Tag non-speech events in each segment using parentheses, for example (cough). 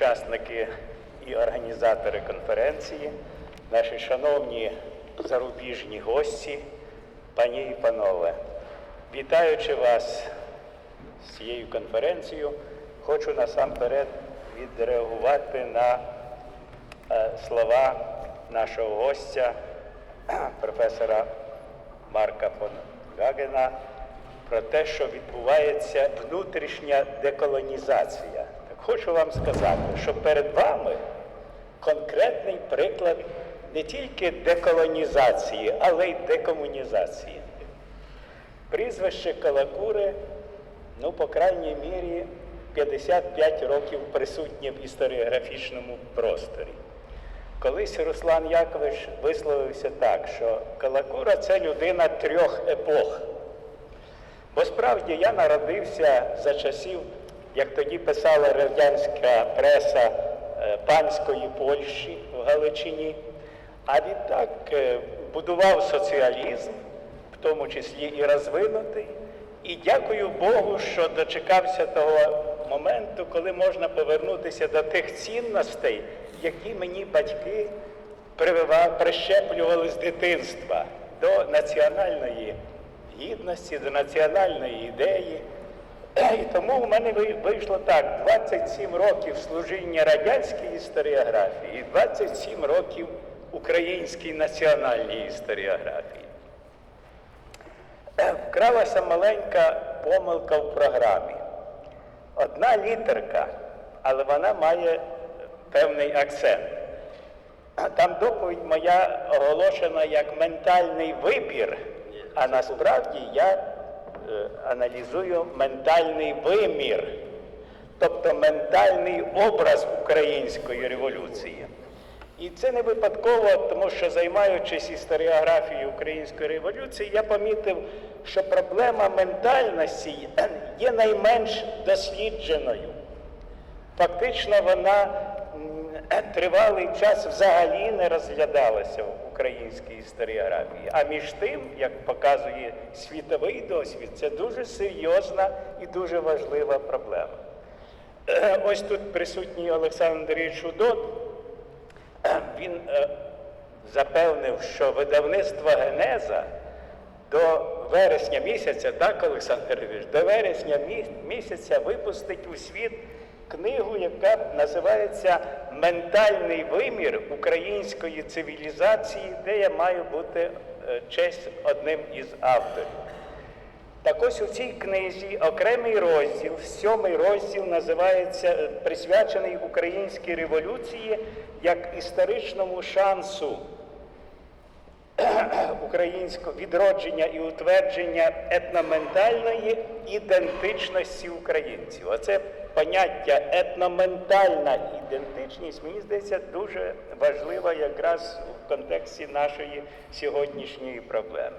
учасники і організатори конференції, наші шановні зарубіжні гості, пані і панове, вітаючи вас з цією конференцією, хочу насамперед відреагувати на е, слова нашого гостя, (clears throat) професора Марка фон Гагена, про те, що відбувається внутрішня деколонізація. Хочу вам сказати, що перед вами конкретний приклад не тільки деколонізації, але й декомунізації. Прізвище Калакури, ну, по крайній мірі, 55 років присутнє в історіографічному просторі. Колись Руслан Якович висловився так, що Калакура це людина трьох епох. Бо справді я народився за часів, як тоді писала радянська преса е, панської Польщі в Галичині, а відтак е, будував соціалізм, в тому числі і розвинутий. І дякую Богу, що дочекався того моменту, коли можна повернутися до тих цінностей, які мені батьки прищеплювали з дитинства до національної гідності, до національної ідеї. І тому в мене вийшло так: 27 років служіння радянській історіографії і 27 років українській національній історіографії. Вкралася маленька помилка в програмі. Одна літерка, але вона має певний акцент. Там доповідь моя оголошена як ментальний вибір, а насправді я е, аналізую ментальний вимір, тобто ментальний образ української революції. І це не випадково, тому що займаючись історіографією української революції, я помітив, що проблема ментальності є найменш дослідженою. Фактично вона тривалий час взагалі не розглядалася українській історіографії. А між тим, як показує світовий досвід, це дуже серйозна і дуже важлива проблема. Ось тут присутній Олександр Андрійович Удот. Він е, запевнив, що видавництво Генеза до вересня місяця, так, Олександр Григорович, до вересня місяця випустить у світ книгу, яка називається Ментальний вимір української цивілізації, де я маю бути е, честь одним із авторів. Так ось у цій книзі окремий розділ, сьомий розділ називається е, присвячений українській революції як історичному шансу українського відродження і утвердження етноментальної ідентичності українців. Оце поняття етноментальна ідентичність, мені здається, дуже важлива якраз в контексті нашої сьогоднішньої проблеми.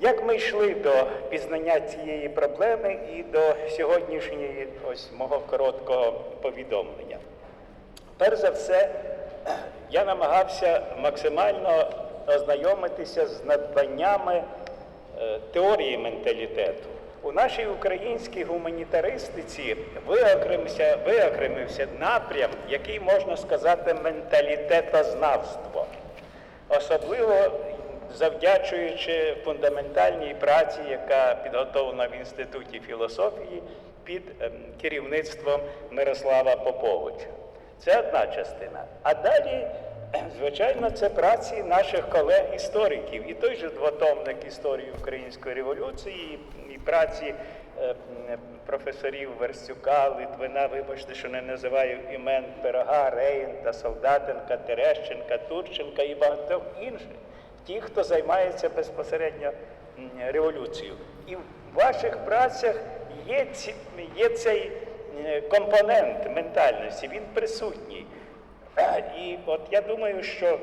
Як ми йшли до пізнання цієї проблеми і до сьогоднішньої ось мого короткого повідомлення? Перш за все, я намагався максимально ознайомитися з надбаннями е, теорії менталітету. У нашій українській гуманітаристиці виокремився, виокремився напрям, який можна сказати менталітетознавство. Особливо завдячуючи фундаментальній праці, яка підготовлена в Інституті філософії під ем, керівництвом Мирослава Поповича. Це одна частина. А далі, звичайно, це праці наших колег-істориків. І той же двотомник історії Української революції, і праці е, професорів Верстюка, Литвина, вибачте, що не називаю імен Пирога, Рейнта, Солдатенка, Терещенка, Турченка і багатьох інших, ті, хто займається безпосередньо революцією. І в ваших працях є, ці, є цей е, компонент ментальності, він присутній. І от я думаю, що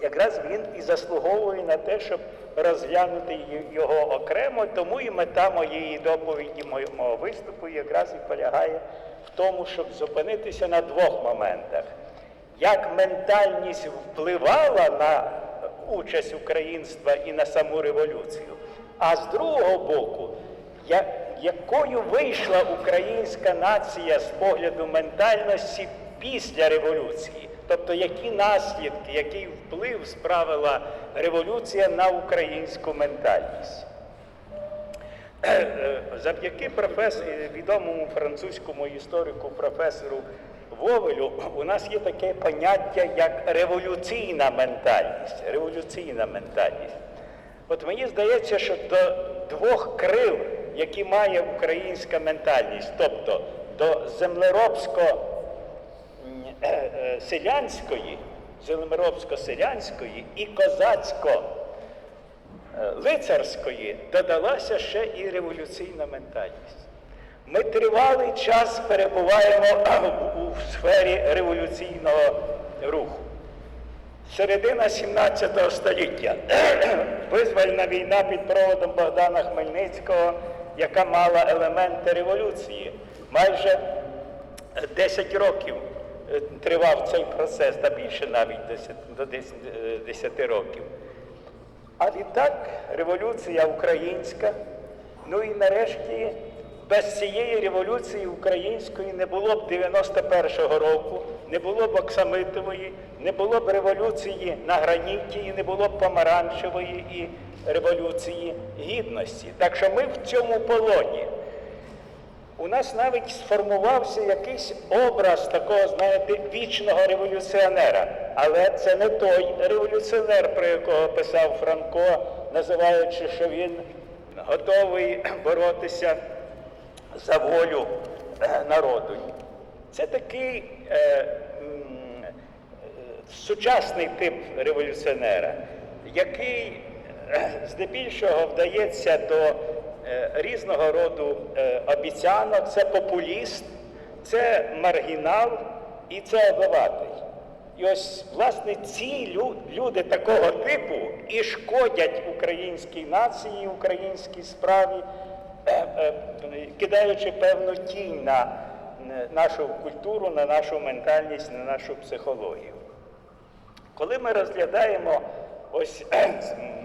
якраз він і заслуговує на те, щоб розглянути його окремо, тому і мета моєї доповіді, мо- виступу якраз і полягає в тому, щоб зупинитися на двох моментах. Як ментальність впливала на участь українства і на саму революцію, а з другого боку, якою вийшла українська нація з погляду ментальності після революції? Тобто, які наслідки, який вплив справила революція на українську ментальність? Завдяки професору, відомому французькому історику професору Вовелю у нас є таке поняття як революційна ментальність. Революційна ментальність. От мені здається, що до двох крил, які має українська ментальність, тобто до землеробсько-селянської, землеробсько-селянської і козацько Е, додалася ще і революційна ментальність. Ми тривалий час перебуваємо у сфері революційного руху. Середина 17 століття. (clears throat) Визвольна війна під проводом Богдана Хмельницького, яка мала елементи революції. Майже 10 років е, тривав цей процес, та більше навіть 10, до 10, е, 10 років. А відтак революція українська. Ну і нарешті без цієї революції української не було б 91-го року, не було б Оксамитової, не було б революції на граніті, і не було б помаранчевої і революції гідності. Так що ми в цьому полоні. У нас навіть сформувався якийсь образ такого, знаєте, вічного революціонера. Але це не той революціонер, про якого писав Франко, називаючи, що він готовий боротися за волю е, народу. Це такий е, сучасний тип революціонера, який е, здебільшого вдається до різного роду е, обіцянок, це популіст, це маргінал і це обиватель. І ось, власне, ці люди такого типу і шкодять українській нації, українській справі, е, е, кидаючи певну тінь на е, нашу культуру, на нашу ментальність, на нашу психологію. Коли ми розглядаємо ось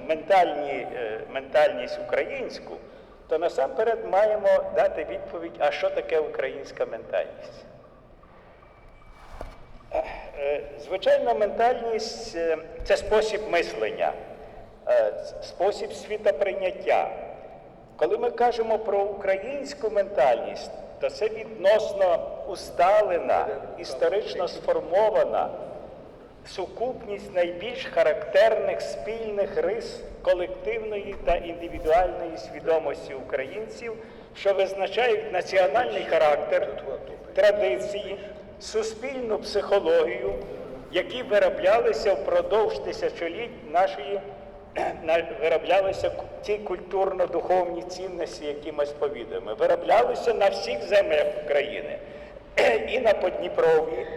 ментальні, е, ментальність українську, то насамперед маємо дати відповідь, а що таке українська ментальність? Е, Звичайно, ментальність е, це спосіб мислення, е, спосіб світоприйняття. Коли ми кажемо про українську ментальність, то це відносно усталена, історично сформована сукупність найбільш характерних спільних рис колективної та індивідуальної свідомості українців, що визначають національний характер, традиції, суспільну психологію, які вироблялися впродовж тисячоліть нашої (clears throat) на- вироблялися ті культурно-духовні цінності, які ми сповідуємо. Вироблялися на всіх землях України, (clears throat) і на Подніпров'ї,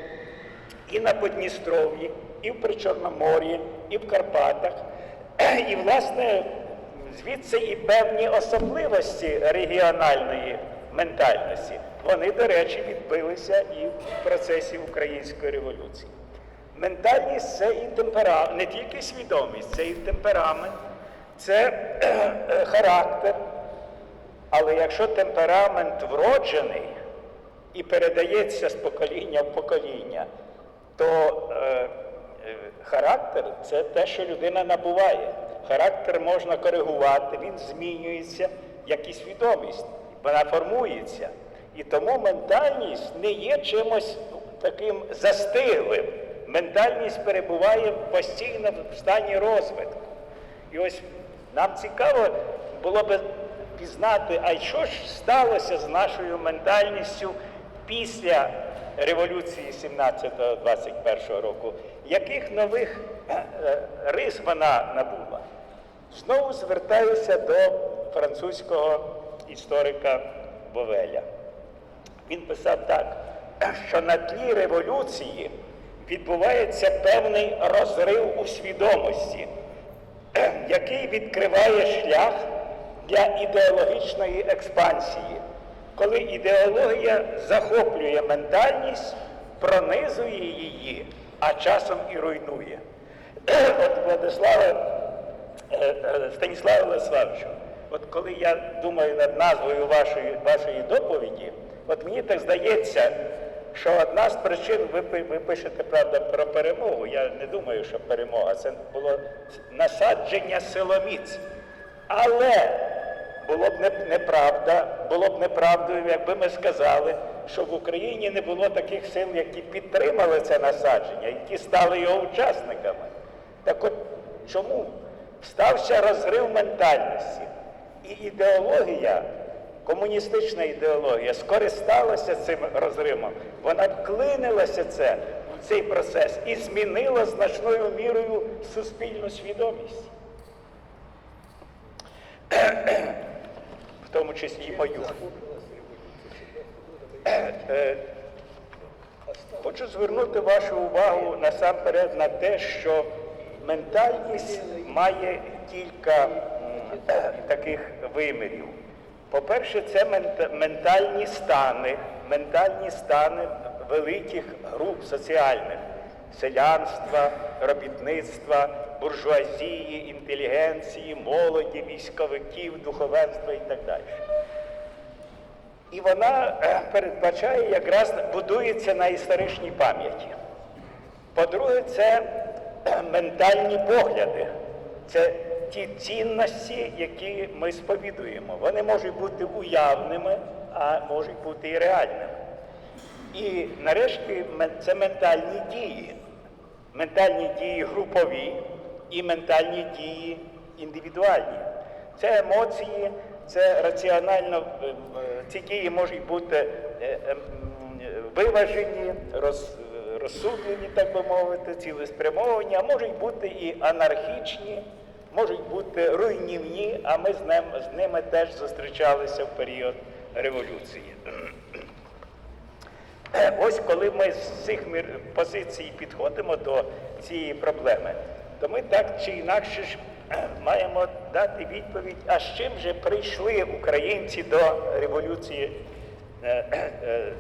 і на Подністров'ї, і в Причорномор'ї, і в Карпатах. І, власне, звідси і певні особливості регіональної ментальності. Вони, до речі, відбилися і в процесі української революції. Ментальність це і темперамент, не тільки свідомість, це і темперамент, це е, характер. Але якщо темперамент вроджений і передається з покоління в покоління, то е, е, характер це те, що людина набуває. Характер можна коригувати, він змінюється, як і свідомість, вона формується. І тому ментальність не є чимось таким застиглим. Ментальність перебуває постійно в стані розвитку. І ось нам цікаво було би пізнати, а що ж сталося з нашою ментальністю після революції 17-21 року, яких нових е, е, рис вона набула? Знову звертаюся до французького історика Бовеля. Він писав так, що на тлі революції відбувається певний розрив у свідомості, який відкриває шлях для ідеологічної експансії, коли ідеологія захоплює ментальність, пронизує її, а часом і руйнує. (clears throat) От Владиславе, е, е, Леславовичу, от коли я думаю над назвою вашої, вашої доповіді, от мені так здається, що одна з причин, ви, ви пишете, правда, про перемогу. Я не думаю, що перемога, це було насадження силоміць. Але було б неправда, було б неправдою, якби ми сказали, що в Україні не було таких сил, які підтримали це насадження, які стали його учасниками. Так от чому стався розрив ментальності? І ідеологія, комуністична ідеологія, скористалася цим розривом. Вона вклинилася це, в цей процес і змінила значною мірою суспільну свідомість. Тому числі і мою. Е, Хочу звернути вашу увагу насамперед на те, що ментальність має кілька таких вимірів. По-перше, це ментальні стани, ментальні стани великих груп соціальних селянства, робітництва, буржуазії, інтелігенції, молоді, військовиків, духовенства і так далі. І вона е, передбачає, якраз будується на історичній пам'яті. По-друге, це е, ментальні погляди. Це ті цінності, які ми сповідуємо. Вони можуть бути уявними, а можуть бути і реальними. І нарешті це ментальні дії. Ментальні дії групові і ментальні дії індивідуальні. Це емоції, це раціонально, е, е, ці дії можуть бути е, виважені, роз, розсудлені, так би мовити, цілеспрямовані, а можуть бути і анархічні, можуть бути руйнівні, а ми з ним, з ними теж зустрічалися в період революції. Ось коли ми з цих позицій підходимо до цієї проблеми, то ми так чи інакше ж маємо дати відповідь, а з чим же прийшли українці до революції, е, е,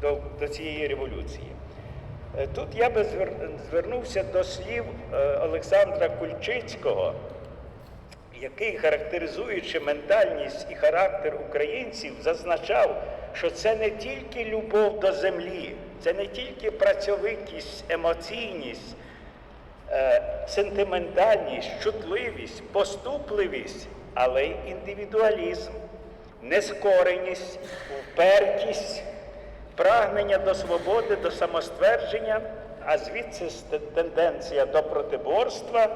до, до цієї революції. Е, Тут я би звернувся до слів е, Олександра Кульчицького, який, характеризуючи ментальність і характер українців, зазначав, що це не тільки любов до землі, це не тільки працьовитість, емоційність, е, сентиментальність, чутливість, поступливість, але й індивідуалізм, нескореність, впертість, прагнення до свободи, до самоствердження, а звідси тенденція до протиборства,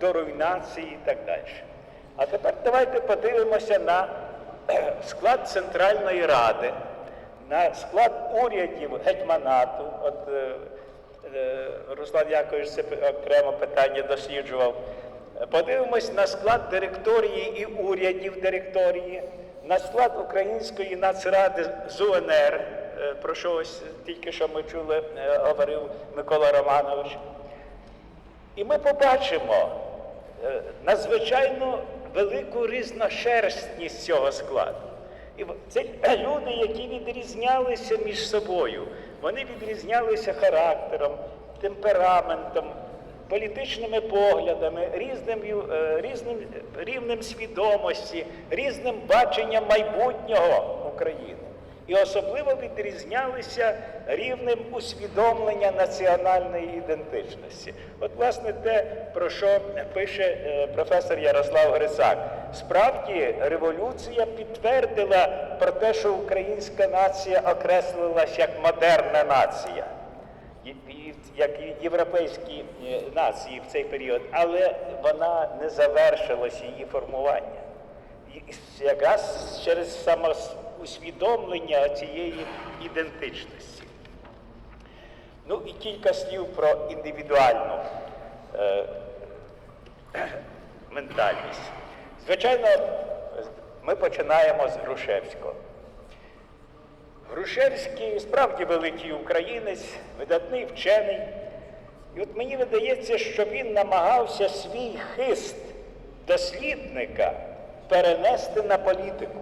до руйнації і так далі. А тепер давайте подивимося на (clears throat) склад Центральної Ради, на склад урядів гетьманату. От е, е, Руслан Якович це окремо питання досліджував. Подивимось на склад директорії і урядів директорії, на склад Української нацради з УНР, е, про що ось тільки що ми чули, е, говорив Микола Романович. І ми побачимо е, надзвичайно велику різношерстність цього складу. І це (clears throat) люди, які відрізнялися між собою. Вони відрізнялися характером, темпераментом, політичними поглядами, різним, е, різним рівнем свідомості, різним баченням майбутнього України. І особливо відрізнялися рівнем усвідомлення національної ідентичності. От, власне, те, про що пише е, професор Ярослав Грицак. Справді, революція підтвердила про те, що українська нація окреслилась як модерна нація, як і європейські е, нації в цей період, але вона не завершилась її формування. І якраз через самоусвідомлення цієї ідентичності. Ну і кілька слів про індивідуальну е, (clears throat) ментальність. Звичайно, ми починаємо з Грушевського. Грушевський справді великий українець, видатний вчений. І от мені видається, що він намагався свій хист дослідника перенести на політику.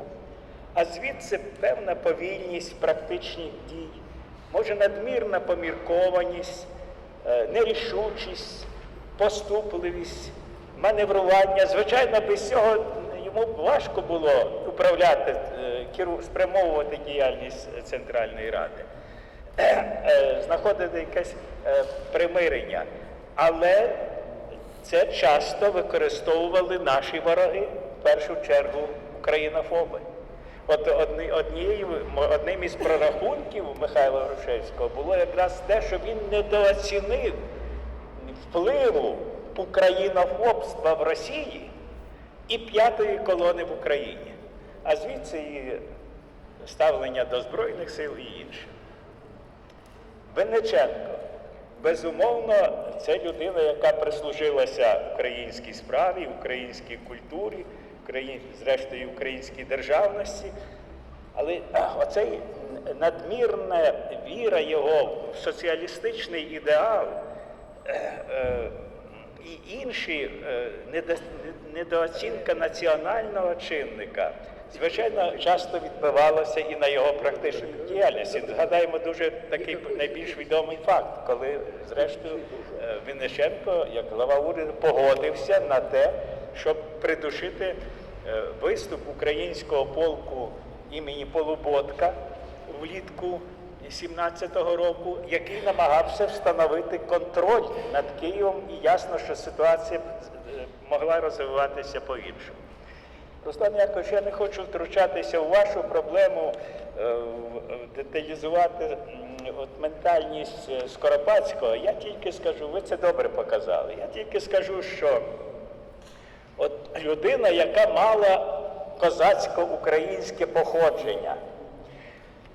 А звідси певна повільність практичних дій, може надмірна поміркованість, е, нерішучість, поступливість, маневрування. Звичайно, без цього йому важко було управляти, е, спрямовувати діяльність Центральної Ради, Е, знаходити якесь примирення. Але це часто використовували наші вороги, в першу чергу українофоби. От одні, однією, одним із прорахунків Михайла Грушевського було якраз те, що він недооцінив впливу українофобства в Росії і п'ятої колони в Україні. А звідси і ставлення до Збройних сил і інше. Винниченко. Безумовно, це людина, яка прислужилася українській справі, українській культурі, Україн... зрештою українській державності. Але (clears throat) оцей надмірна віра його в соціалістичний ідеал (clears throat) е, е, і інші е, недо- недооцінка національного чинника, звичайно, часто відбивалося і на його практичній діяльності. Згадаємо дуже такий найбільш відомий факт, коли, зрештою, Винниченко, як глава уряду, погодився на те, щоб придушити е, виступ українського полку імені Полуботка влітку 17-го року, який намагався встановити контроль над Києвом, і ясно, що ситуація е, могла розвиватися по-іншому. Руслан Якович, я не хочу втручатися у вашу проблему, е, деталізувати от ментальність Скоропадського. Я тільки скажу, ви це добре показали. Я тільки скажу, що От людина, яка мала козацько-українське походження,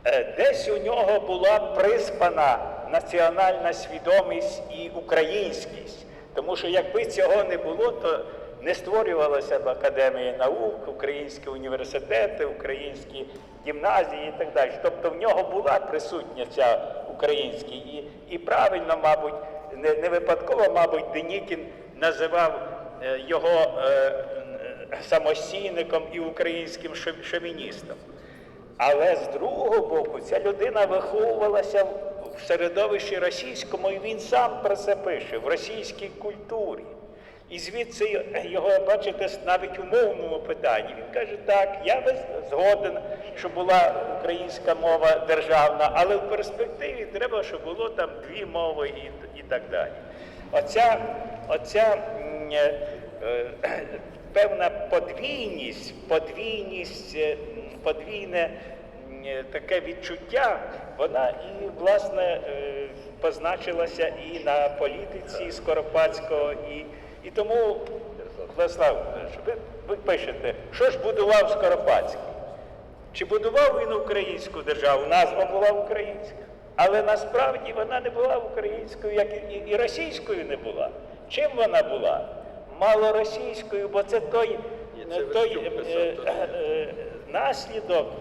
е, десь у нього була приспана національна свідомість і українськість. Тому що якби цього не було, то не створювалася б Академія наук, українські університети, українські гімназії і так далі. Тобто в нього була присутня ця українська. І, і правильно, мабуть, не, не випадково, мабуть, Денікін називав його е, е, самостійником і українським шовіністом. Але з другого боку, ця людина виховувалася в середовищі російському, і він сам про це пише, в російській культурі. І звідси його, бачите, навіть у мовному питанні. Він каже, так, я згоден, що була українська мова державна, але в перспективі треба, щоб було там дві мови і, і так далі. Оця, оця е, е, (clears throat) певна подвійність, подвійність, е, подвійне е, таке відчуття, вона і власне е, позначилася і на політиці Скоропадського, і, і тому, Владислав, ви, ви пишете, що ж будував Скоропадський? Чи будував він українську державу? Назва була українська. Але насправді вона не була українською, як і, і російською не була. Чим вона була? Малоросійською, бо це той, це той е, писав, е, е, наслідок,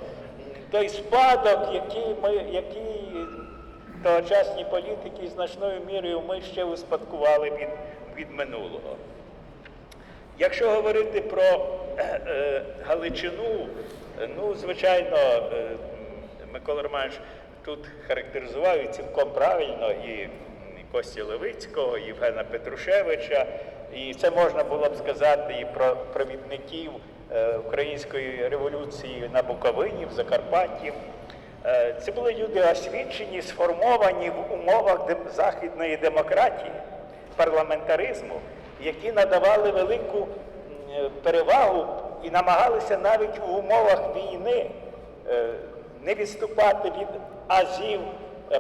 той спадок, який ми, який тогочасні політики значною мірою ми ще успадкували від, від минулого. Якщо говорити про е, е, Галичину, ну, звичайно, е, Микола Романович тут характеризував і цілком правильно і Кості Левицького, Євгена Петрушевича, і це можна було б сказати і про провідників е, української революції на Буковині, в Закарпатті. Е, Це були люди освічені, сформовані в умовах західної демократії, парламентаризму, які надавали велику е, перевагу і намагалися навіть у умовах війни не відступати від азів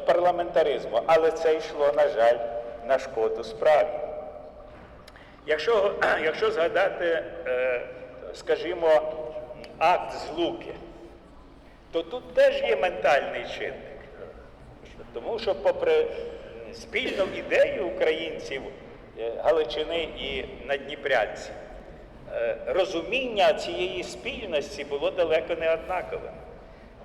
парламентаризму. Але це йшло, на жаль, на шкоду справі. Якщо, (clears throat) якщо згадати, е, скажімо, акт злуки, то тут теж є ментальний чинник. Тому що, попри спільну ідею українців е, Галичини і Надніпрянців, е, розуміння цієї спільності було далеко не однаковим.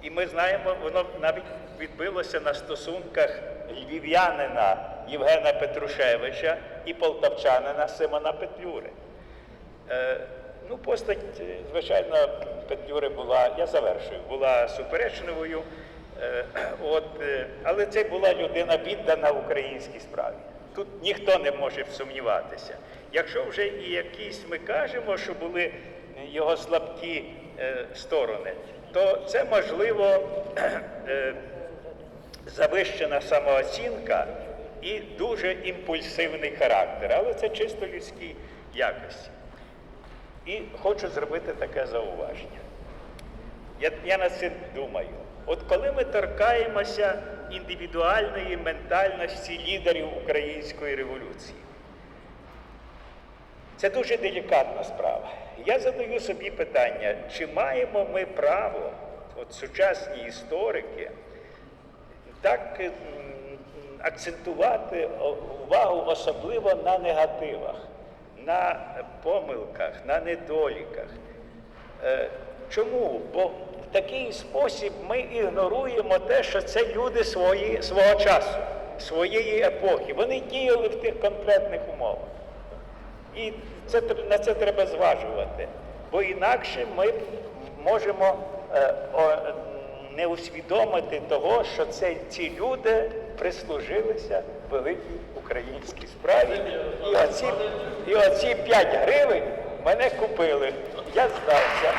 І ми знаємо, воно навіть відбилося на стосунках львів'янина Євгена Петрушевича і полтавчанина Симона Петлюри. Е, Ну, постать, е, звичайно, Петлюри була, я завершую, була суперечливою, е, от, е, але це була людина віддана українській справі. Тут ніхто не може сумніватися. Якщо вже і якісь ми кажемо, що були його слабкі е, сторони, то це можливо (clears throat) е, завищена самооцінка і дуже імпульсивний характер, але це чисто людські якості. І хочу зробити таке зауваження. Я, я над цим думаю. От коли ми торкаємося індивідуальної ментальності лідерів української революції, це дуже делікатна справа. Я задаю собі питання, чи маємо ми право, от сучасні історики, так акцентувати увагу особливо на негативах, на помилках, на недоліках. Е, Чому? Бо в такий спосіб ми ігноруємо те, що це люди свої, свого часу, своєї епохи. Вони діяли в тих конкретних умовах. І це, на це треба зважувати. Бо інакше ми можемо е, о, не усвідомити того, що це, ці люди прислужилися великій українській справі. І оці, і оці 5 гривень мене купили. Я здався.